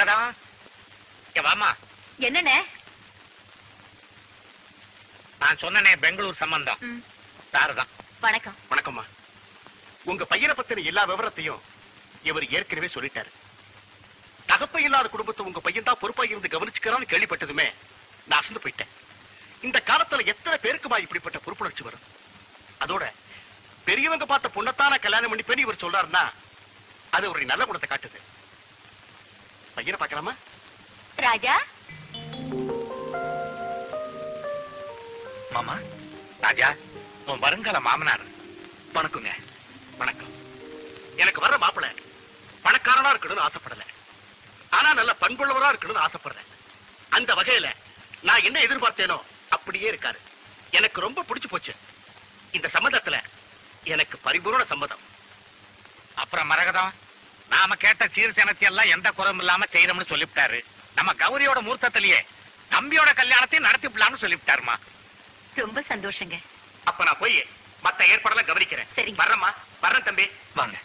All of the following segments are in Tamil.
மரகதம் இங்க வாமா என்னண்ணே? நான் சொன்னனே பெங்களூர் சம்பந்தம். சாருதான். வணக்கம். வணக்கம்மா. உங்க பையனை பத்தின எல்லா விவரத்தையும் இவர் ஏற்கனவே சொல்லிட்டாரு. தகப்ப இல்லாத குடும்பத்தை உங்க பையன் தான் பொறுப்பா இருந்து கவனிச்சுக்கிறான்னு கேள்விப்பட்டதுமே நான் அசந்து போயிட்டேன். இந்த காலத்துல எத்தனை பேருக்குமா இப்படிப்பட்ட பொறுப்புணர்ச்சி வரும்? அதோட பெரியவங்க பார்த்த பொண்ணத்தான கல்யாணம் பண்ணி பெரிய இவர் சொல்றாருன்னா அது ஒரு நல்ல குணத்தை காட்டுது. பையனை பார்க்கலாமா? ராஜா? மாமா? ராஜா உன் வருங்கால மாமனார். வணக்கங்க. வணக்கம். எனக்கு வர்ற மாப்பிள பணக்காரனா இருக்கணும்னு ஆசைப்படல. ஆனா நல்ல பண்புள்ளவரா இருக்கணும்னு ஆசைப்படுறேன். அந்த வகையில நான் என்ன எதிர்பார்த்தேனோ அப்படியே இருக்காரு. எனக்கு ரொம்ப பிடிச்சு போச்சு. இந்த சம்மதத்துல எனக்கு பரிபூர்ண சம்மதம் அப்புறம் மரகதம்? நாம கேட்ட சீர்சனத்தை எல்லாம் எந்த குறையும் இல்லாம செய்யறோம்னு சொல்லிவிட்டாரு. நம்ம கௌரியோட மூர்த்தத்திலேயே தம்பியோட கல்யாணத்தையும் நடத்திவிடலாம்னு சொல்லிவிட்டாருமா. ரொம்ப சந்தோஷங்க. அப்ப நான் போய் மத்த ஏற்பாடெல்லாம் கவனிக்கிறேன். சரிங்க. வர்றேம்மா. வர்றேன் தம்பி. வாங்க.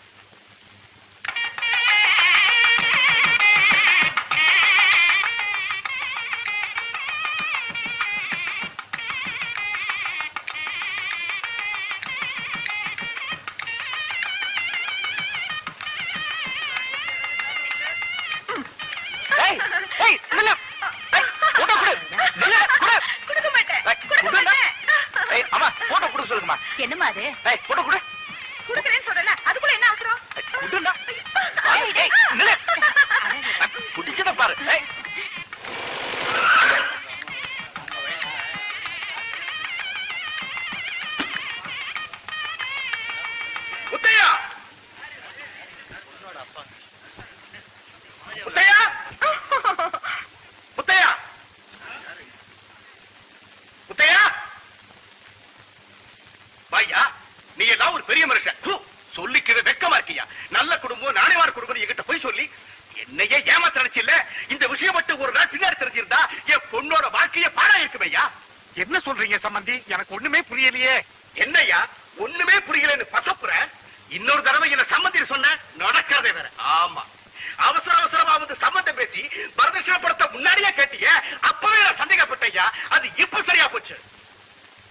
பையா நீ எல்லாம் ஒரு பெரிய மனுஷன். சொல்லிக்கிற வெக்கமா இருக்கியா? நல்ல குடும்பம் நாணயமான குடும்பம் என்கிட்ட போய் சொல்லி என்னையே ஏமாத்த நினைச்சில்ல? இந்த விஷயம் மட்டும் ஒரு நாள் பின்னாடி தெரிஞ்சிருந்தா என் பொண்ணோட வாழ்க்கைய பாடா இருக்குமையா என்ன சொல்றீங்க சம்பந்தி? எனக்கு ஒண்ணுமே புரியலையே. என்னய்யா ஒண்ணுமே புரியலன்னு பசப்புற? இன்னொரு தடவை என்ன சம்மந்தி சொன்ன நடக்காதே வேற. ஆமா. அவசர அவசரமா வந்து சம்மந்தம் பேசி வரதட்சணை படத்தை முன்னாடியே கேட்டீங்க அப்பவே நான் சந்தேகப்பட்டேயா அது இப்ப சரியா போச்சு?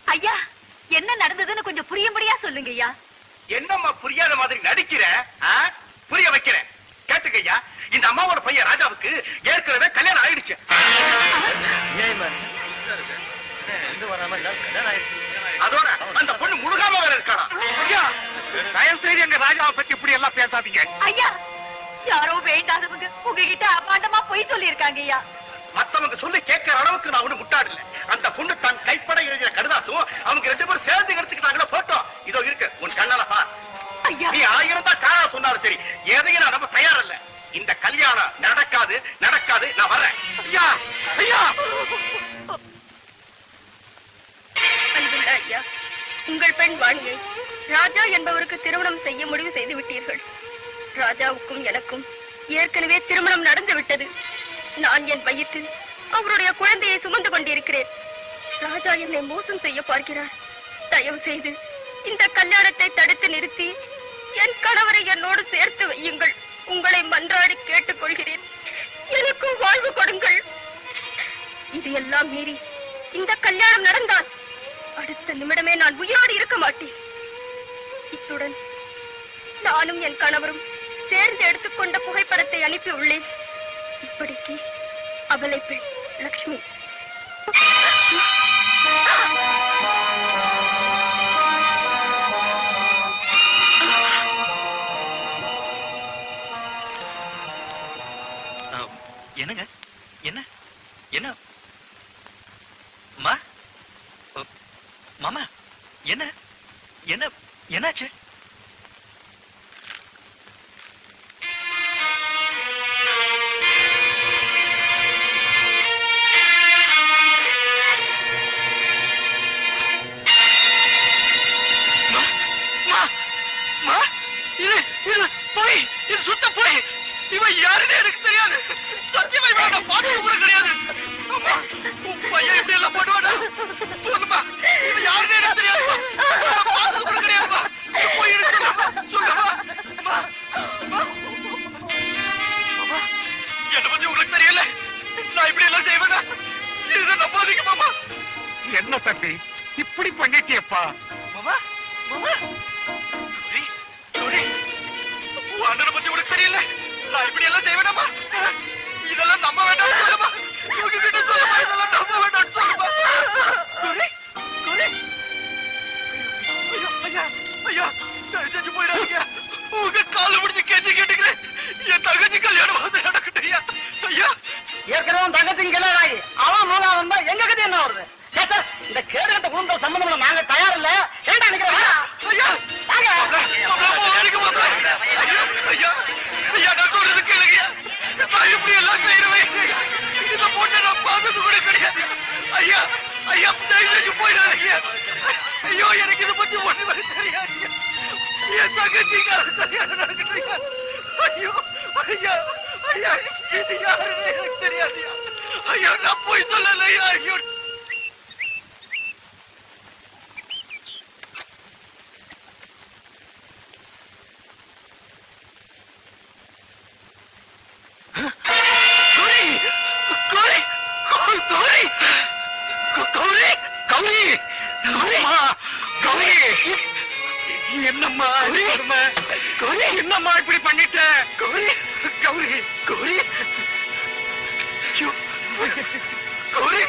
ஐயா என்ன நடந்ததுன்னு கொஞ்சம் புரியும்படியா சொல்லுங்க ஐயா. என்னம்மா புரியாத மாதிரி நடிக்கிற ஆ? புரிய வைக்கிறேன். கேட்டுக்கய்யா இந்த அம்மாவோட பையன் ராஜாவுக்கு ஏற்கனவே கல்யாணம் ஆயிடுச்சு. அதோட அந்த பொண்ணு முழுகாம வேற இருக்கானா ஐயா தயவு செய்து எங்க ராஜாவை பத்தி இப்படி எல்லாம் பேசாதீங்க. ஐயா யாரோ வேண்டாதவங்க உங்ககிட்ட அபாண்டமா பொய் சொல்லியிருக்காங்க ஐயா. மத்தவங்க சொல்லி கேட்கிற அளவுக்கு நான் ஒண்ணு முட்டாடல அந்த பொண்ணு தன் கைப்பட எழுதிய கடுதாசும் அவங்க ரெண்டு பேரும் சேர்ந்து எடுத்துக்கிட்டாங்களா போட்டோ இதோ இருக்கு உன் கண்ணால பார் நீ ஆயிரம் தான் காரணம் சொன்னாலும் சரி எதையும் நான் நம்ப தயாரில்ல. இந்த கல்யாணம் நடக்காது நடக்காது நான் வர்றேன். ஐயா. ஐயா ஐயா. உங்கள் பெண் வாணியை ராஜா என்பவருக்கு திருமணம் செய்ய முடிவு செய்து விட்டீர்கள். ராஜாவுக்கும் எனக்கும் ஏற்கனவே திருமணம் நடந்து விட்டது. நான் என் வயிற்றில் அவருடைய குழந்தையை சுமந்து கொண்டிருக்கிறேன். ராஜா என்னை மோசம் செய்ய பார்க்கிறார். தயவு செய்து இந்த கல்யாணத்தை தடுத்து நிறுத்தி என் கணவரை என்னோடு சேர்த்து வையுங்கள். உங்களை மன்றாடி கேட்டுக்கொள்கிறேன். எனக்கும் வாழ்வு கொடுங்கள். இது எல்லாம் மீறி இந்த கல்யாணம் நடந்தால் அடுத்த நிமிடமே நான் உயிரோடு இருக்க மாட்டேன். இத்துடன் நானும் என் கணவரும் சேர்ந்து எடுத்துக்கொண்ட புகைப்படத்தை அனுப்பி உள்ளேன் இப்படிக்கு அவளை பெண் லக்ஷ்மி. என்னங்க? என்ன? என்ன? மா? மாமா என்ன? என்ன என்னாச்சு? என்ன தம்பி இப்படி பண்ணிட்டியப்பா. அண்ணனை பத்தி உனக்கு தெரியல. நான் இப்படி எல்லாம் செய்வேனாமா கேடுகட்ட குடும்பம் சம்பந்தம் நாங்க தயார் இல்ல ஏண்டா நிக்கிறோம் ஐயா. ஐயா, ஐயா, ஐயா, இப்படி எல்லாம் இந்த பொண்ணை நான் பார்த்தது கூட கிடையாது. ஐயா, ஐயா, தயவு செஞ்சு போயிடாதீங்க. ஐயோ, எனக்கு இதை பத்தி ஒண்ணுமே தெரியாதுய்யா. என் ஐயா. ஐயோ, ஐயா, ஐயா, இது யாருன்னு எனக்கு தெரியாது ஐயா, நான் போய் சொல்லலையா ஐயோ கௌரி கௌரி கௌரி கௌரி என்னம்மா இது கொடுமை? கௌரி என்னம்மா இப்படி பண்ணிட்ட? கௌரி கௌரி கௌரி ஐயோ, கௌரி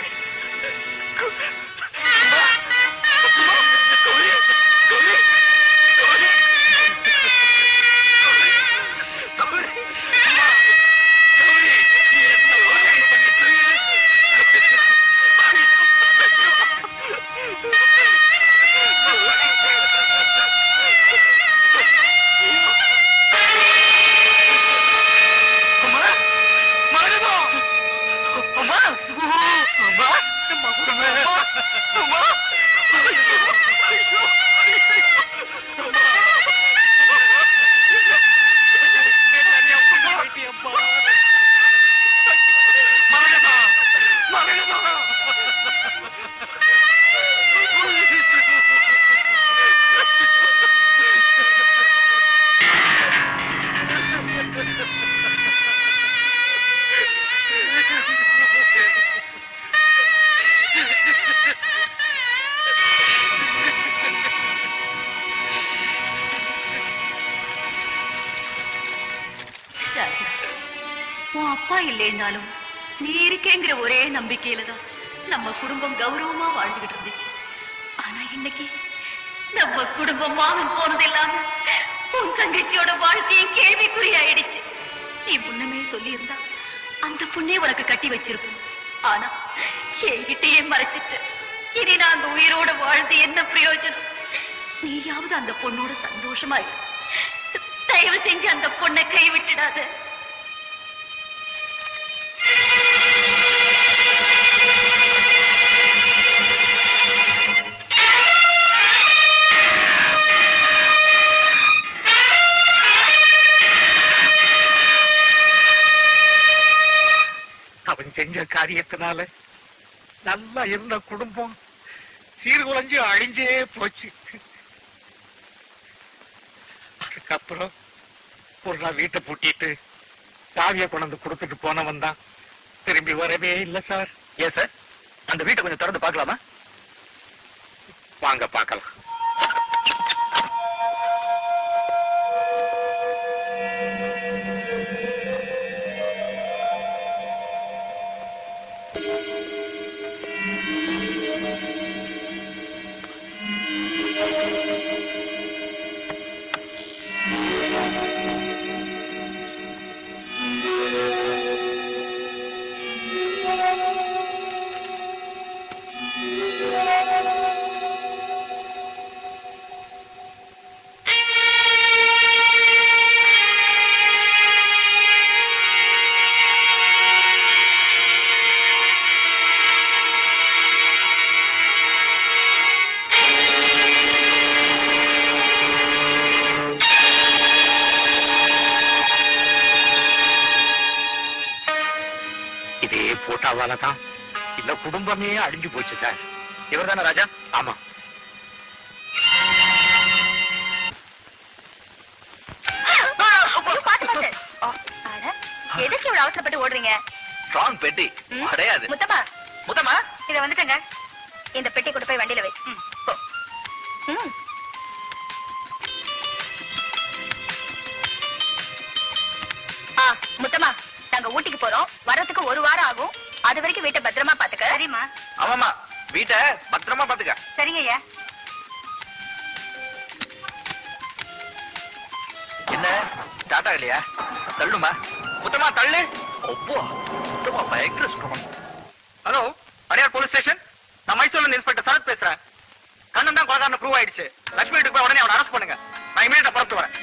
உன் அப்பா இல்லைன்னாலும் நீ இருக்கேங்கிற ஒரே நம்பிக்கையில தான் நம்ம குடும்பம் கௌரவமா வாழ்ந்துகிட்டு இருந்துச்சு. ஆனா இன்னைக்கு நம்ம குடும்பம் மாமன் போனது இல்லாம உன் தங்கச்சியோட வாழ்க்கையை கேள்விக்குறி ஆயிடுச்சு. நீ முன்னமே சொல்லியிருந்தா அந்த பொண்ணே உனக்கு கட்டி வச்சிருக்கும். ஆனா என்கிட்டயே மறைச்சிட்டு. இனி நாங்க உயிரோட வாழ்ந்து என்ன பிரயோஜனம்? நீயாவது அந்த பொண்ணோட சந்தோஷமா இருக்கு தயவு செஞ்சு அந்த பொண்ணை கைவிட்டுடாத. அவன் செஞ்ச காரியத்தினால நல்லா இருந்த குடும்பம் சீர்குலைஞ்சு அழிஞ்சே போச்சு. அதுக்கப்புறம் ஒரு நாள் வீட்டை பூட்டிட்டு சாவியை கொண்டு கொடுத்துட்டு போனவன் தான். திரும்பி வரவே இல்லை சார். ஏன் சார்? அந்த வீட்டை கொஞ்சம் திறந்து பார்க்கலாமா? வாங்க பார்க்கலாம். குடும்பமே அழிஞ்சு போச்சு சார். இவர்தானே ராஜா? ஆமா. எதுக்கு இவ்வளவு அவசரப்பட்டு ஓடுறீங்க? ஸ்ட்ராங் பெட்டி. கிடையாது முத்தப்பா முத்தமா இத வந்துட்டங்க. இந்த பெட்டி கொண்டு போய் வண்டியில வை. ம். ஆ முத்தம்மா நாங்க ஊட்டிக்கு போறோம். வர்றதுக்கு ஒரு வாரம் ஆகும். அது வரைக்கும் வீட்டை பத்திரமா சரிம்மா. ஆமாமா வீட்டை பத்திரமா பாத்துக்க சரிங்க ஐயா என்ன? ஸ்டார்ட் ஆகலையா தள்ளுமா முத்தமா தள்ளு. ஒப்போ முத்தமா பயங்கர சுகமா ஹலோ அடையார் போலீஸ் ஸ்டேஷன்? நான் மைசூர்ல இன்ஸ்பெக்டர் சரத் பேசுறேன். கண்ணன் தான் கொலகாரன் ப்ரூவ் ஆயிடுச்சு. லட்சுமி வீட்டுக்கு போய் உடனே அவனை அரெஸ்ட் பண்ணுங்க. நான் இமீடியட்டா புறத்து வரேன்.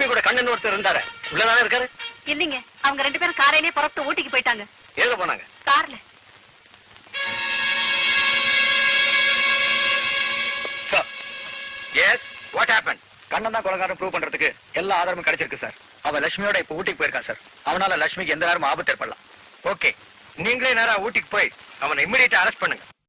லட்சுமி கூட கண்ணன் ஒருத்தர் இருந்தாரு. உள்ளதானே இருக்காரு? இல்லைங்க அவங்க ரெண்டு பேரும் காரையிலே புறப்பட்டு ஊட்டிக்கு போயிட்டாங்க. எங்க போனாங்க? கார்ல. எஸ் வாட் ஹேப்பன் கண்ணன் தான் கொலகாரன் ப்ரூவ் பண்றதுக்கு எல்லா ஆதாரமும் கிடைச்சிருக்கு சார் அவன் லட்சுமியோட இப்ப ஊட்டிக்கு போயிருக்கான் சார் அவனால லட்சுமிக்கு எந்த நேரமும் ஆபத்து ஏற்படலாம். ஓகே நீங்களே நேரா ஊட்டிக்கு போய் அவனை இம்மிடியட்டா அரெஸ்ட் பண்ணுங்க.